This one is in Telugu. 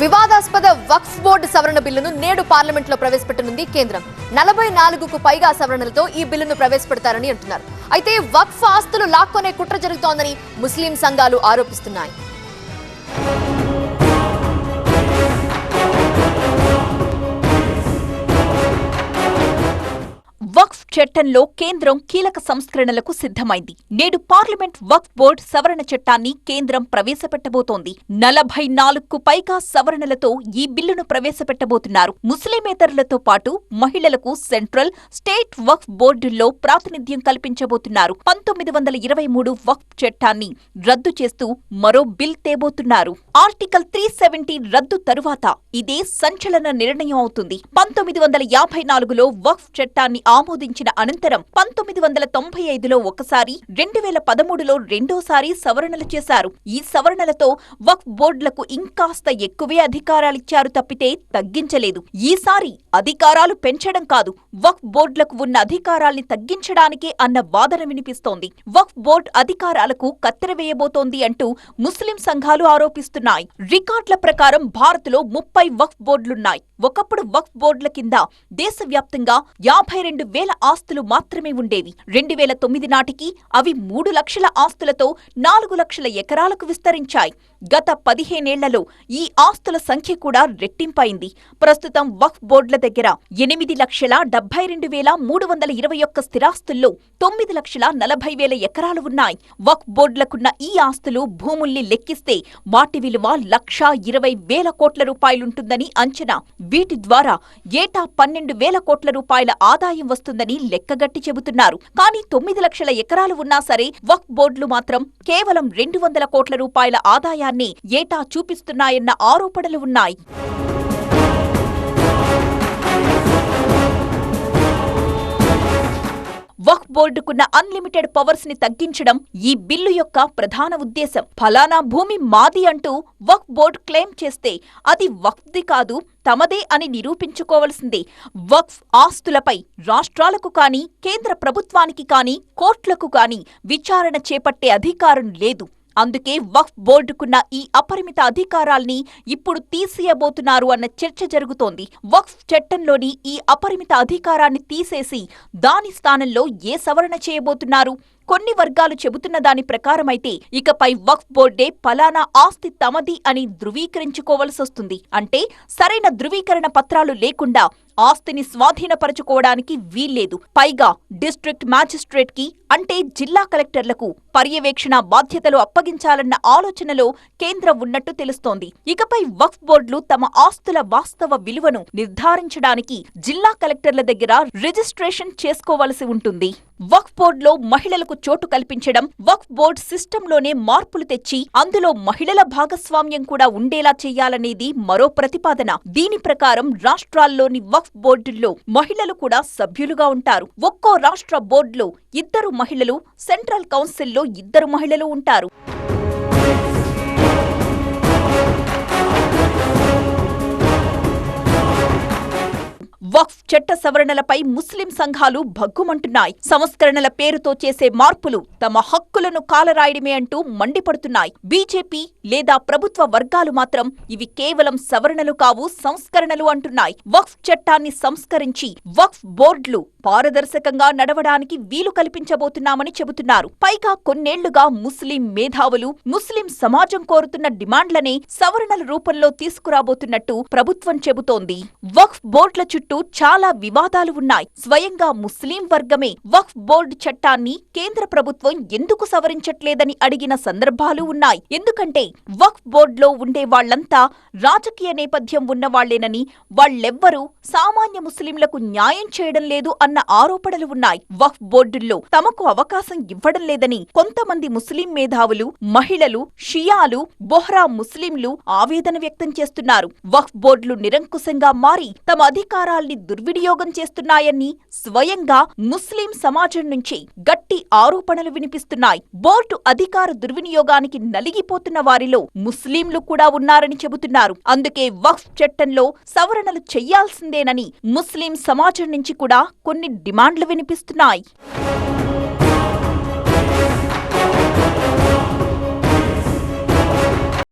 వివాదాస్పద వక్ఫ్ బోర్డు సవరణ బిల్లును నేడు పార్లమెంట్లో ప్రవేశపెట్టనుంది కేంద్రం. నలభై నాలుగుకు పైగా సవరణలతో ఈ బిల్లును ప్రవేశపెడతారని అంటున్నారు. అయితే వక్ఫ్ ఆస్తులు లాక్కొనే కుట్ర జరుగుతోందని ముస్లిం సంఘాలు ఆరోపిస్తున్నాయి. చట్టంలో కేంద్రం కీలక సంస్కరణలకు సిద్ధమైంది. నేడు పార్లమెంట్ వక్ఫ్ బోర్డు సవరణ చట్టాన్ని కేంద్రం ప్రవేశపెట్టబోతోంది. నలభై నాలుగుకు పైగా సవరణలతో ఈ బిల్లును ప్రవేశపెట్టబోతున్నారు. ముస్లిమేతరులతో పాటు మహిళలకు సెంట్రల్ స్టేట్ వక్ఫ్ బోర్డుల్లో ప్రాతినిధ్యం కల్పించబోతున్నారు. పంతొమ్మిది వందల ఇరవై మూడు వక్ఫ్ చట్టాన్ని రద్దు చేస్తూ మరో బిల్ తేబోతున్నారు. ఆర్టికల్ త్రీ సెవెంటీ రద్దు తరువాత ఇదే సంచలన నిర్ణయం అవుతుంది. పంతొమ్మిది వందల యాభై నాలుగులో వక్ఫ్ చట్టాన్ని ఆమోదించిన అనంతరం పంతొమ్మిది వందల తొంభై ఐదులో ఒకసారి రెండు వేల పదమూడులో రెండోసారి సవరణలు చేశారు. ఈ సవరణలతో వక్ఫ్ బోర్డులకు ఇంకాస్త ఎక్కువే అధికారాలిచ్చారు తప్పితే తగ్గించలేదు. ఈసారి అధికారాలు పెంచడం కాదు వక్ఫ్ బోర్డులకు ఉన్న అధికారాల్ని తగ్గించడానికే అన్న వాదన వినిపిస్తోంది. వక్ఫ్ బోర్డు అధికారాలకు కత్తెరవేయబోతోంది అంటూ ముస్లిం సంఘాలు ఆరోపిస్తున్నాయి. రికార్డుల ప్రకారం భారత్లో ముప్పై వక్ఫ్ బోర్డులున్నాయి. ఒకప్పుడు వక్ఫ్ బోర్డుల కింద దేశవ్యాప్తంగా యాభై రెండు వేల ఆస్తులు మాత్రమే ఉండేవి. రెండు వేల తొమ్మిది నాటికి అవి మూడు లక్షల ఆస్తులతో నాలుగు లక్షల ఎకరాలకు విస్తరించాయి. గత పదిహేనేళ్ళలో ఈ ఆస్తుల సంఖ్య కూడా రెట్టింపైంది. ప్రస్తుతం వక్ఫ్ బోర్డుల దగ్గర ఎనిమిది లక్షల డెబ్బై రెండు వేల మూడు వందల ఇరవై ఒక్క స్థిరాస్తుల్లో తొమ్మిది లక్షల నలభై వేల ఎకరాలు ఉన్నాయి. వక్ఫ్ బోర్డులకున్న ఈ ఆస్తులు భూముల్ని లెక్కిస్తే వాటి విలువ లక్షా ఇరవై వేల కోట్ల రూపాయలుంటుందని అంచనా. వీటి ద్వారా ఏటా పన్నెండు వేల కోట్ల రూపాయల ఆదాయం వస్తుందని లెక్కగట్టి చెబుతున్నారు. కానీ తొమ్మిది లక్షల ఎకరాలు ఉన్నా సరే వక్ బోర్డులు మాత్రం కేవలం రెండు వందల కోట్ల రూపాయల ఆదాయాన్ని ఏటా చూపిస్తున్నాయన్న ఆరోపణలు ఉన్నాయి. బోర్డుకున్న అన్లిమిటెడ్ పవర్స్ని తగ్గించడం ఈ బిల్లు యొక్క ప్రధాన ఉద్దేశం. ఫలానా భూమి మాది అంటూ వక్ఫ్ బోర్డు క్లెయిమ్ చేస్తే అది వక్ఫ్ది కాదు తమదే అని నిరూపించుకోవలసిందే. వక్ఫ్ ఆస్తులపై రాష్ట్రాలకు కానీ కేంద్ర ప్రభుత్వానికి కానీ కోర్టులకు కానీ విచారణ చేపట్టే అధికారం లేదు. అందుకే వక్ఫ్ బోర్డుకున్న ఈ అపరిమిత అధికారాల్ని ఇప్పుడు తీసేయబోతున్నారు అన్న చర్చ జరుగుతోంది. వక్ఫ్ చట్టంలోని ఈ అపరిమిత అధికారాన్ని తీసేసి దాని స్థానంలో ఏ సవరణ చేయబోతున్నారు? కొన్ని వర్గాలు చెబుతున్న దాని ప్రకారమైతే ఇకపై వక్ఫ్ బోర్డే పలానా ఆస్తి తమది అని ధృవీకరించుకోవలసొస్తుంది అంటే సరైన ధృవీకరణ పత్రాలు లేకుండా ఆస్తిని స్వాధీనపరచుకోవడానికి వీల్లేదు. పైగా డిస్ట్రిక్ట్ మ్యాజిస్ట్రేట్కి అంటే జిల్లా కలెక్టర్లకు పర్యవేక్షణ బాధ్యతలు అప్పగించాలన్న ఆలోచనలో కేంద్రం ఉన్నట్టు తెలుస్తోంది. ఇకపై వక్ఫ్ బోర్డులు తమ ఆస్తుల వాస్తవ విలువను నిర్ధారించడానికి జిల్లా కలెక్టర్ల దగ్గర రిజిస్ట్రేషన్ చేసుకోవలసి ఉంటుంది. వక్ఫ్ బోర్డులో మహిళలకు చోటు కల్పించడం వక్ఫ్ బోర్డు సిస్టంలోనే మార్పులు తెచ్చి అందులో మహిళల భాగస్వామ్యం కూడా ఉండేలా చేయాలనేది మరో ప్రతిపాదన. దీని ప్రకారం రాష్ట్రాల్లోని వక్ఫ్ బోర్డుల్లో మహిళలు కూడా సభ్యులుగా ఉంటారు. ఒక్కో రాష్ట్ర బోర్డులో ఇద్దరు మహిళలు సెంట్రల్ కౌన్సిల్లో ఇద్దరు మహిళలు ఉంటారు. వక్ఫ్ చట్ట సవరణలపై ముస్లిం సంఘాలు భగ్గుమంటున్నాయి. సంస్కరణల పేరుతో చేసే మార్పులు తమ హక్కులను కాలరాయడమే అంటూ మండిపడుతున్నాయి. బీజేపీ లేదా ప్రభుత్వ వర్గాలు మాత్రం ఇవి కేవలం సవరణలు కావు సంస్కరణలు అంటున్నాయి. వక్ఫ్ చట్టాన్ని సంస్కరించి వక్ఫ్ బోర్డులు పారదర్శకంగా నడవడానికి వీలు కల్పించబోతున్నామని చెబుతున్నారు. పైగా కొన్నేళ్ళుగా ముస్లిం మేధావులు ముస్లిం సమాజం కోరుతున్న డిమాండ్లనే సవరణల రూపంలో తీసుకురాబోతున్నట్టు ప్రభుత్వం చెబుతోంది. వక్ఫ్ బోర్డుల చుట్టూ చాలా వివాదాలు ఉన్నాయి. స్వయంగా ముస్లిం వర్గమే వక్ఫ్ బోర్డు చట్టాన్ని కేంద్ర ప్రభుత్వం ఎందుకు సవరించట్లేదని అడిగిన సందర్భాలు ఉన్నాయి. ఎందుకంటే వక్ఫ్ బోర్డులో ఉండే వాళ్ళంతా రాజకీయ నేపథ్యం ఉన్నవాళ్ళేనని వాళ్ళెవ్వరూ సామాన్య ముస్లింలకు న్యాయం చేయడం లేదు అన్న ఆరోపణలు ఉన్నాయి. వక్ఫ్ బోర్డుల్లో తమకు అవకాశం ఇవ్వడం లేదని కొంతమంది ముస్లిం మేధావులు మహిళలు షియాలు బొహ్రా ముస్లింలు ఆవేదన వ్యక్తం చేస్తున్నారు. వక్ఫ్ బోర్డులు నిరంకుశంగా మారి తమ అధికారాల్ని దుర్వినియోగం చేస్తున్నాయని స్వయంగా ముస్లిం సమాజం నుంచి గట్టి ఆరోపణలు వినిపిస్తున్నాయి. బోర్డు అధికార దుర్వినియోగానికి నలిగిపోతున్న వారిలో ముస్లింలు కూడా ఉన్నారని చెబుతున్నారు. అందుకే వక్ఫ్ చట్టంలో సవరణలు చెయ్యాల్సిందేనని ముస్లిం సమాజం నుంచి కూడా కొన్ని డిమాండ్లు వినిపిస్తున్నాయి.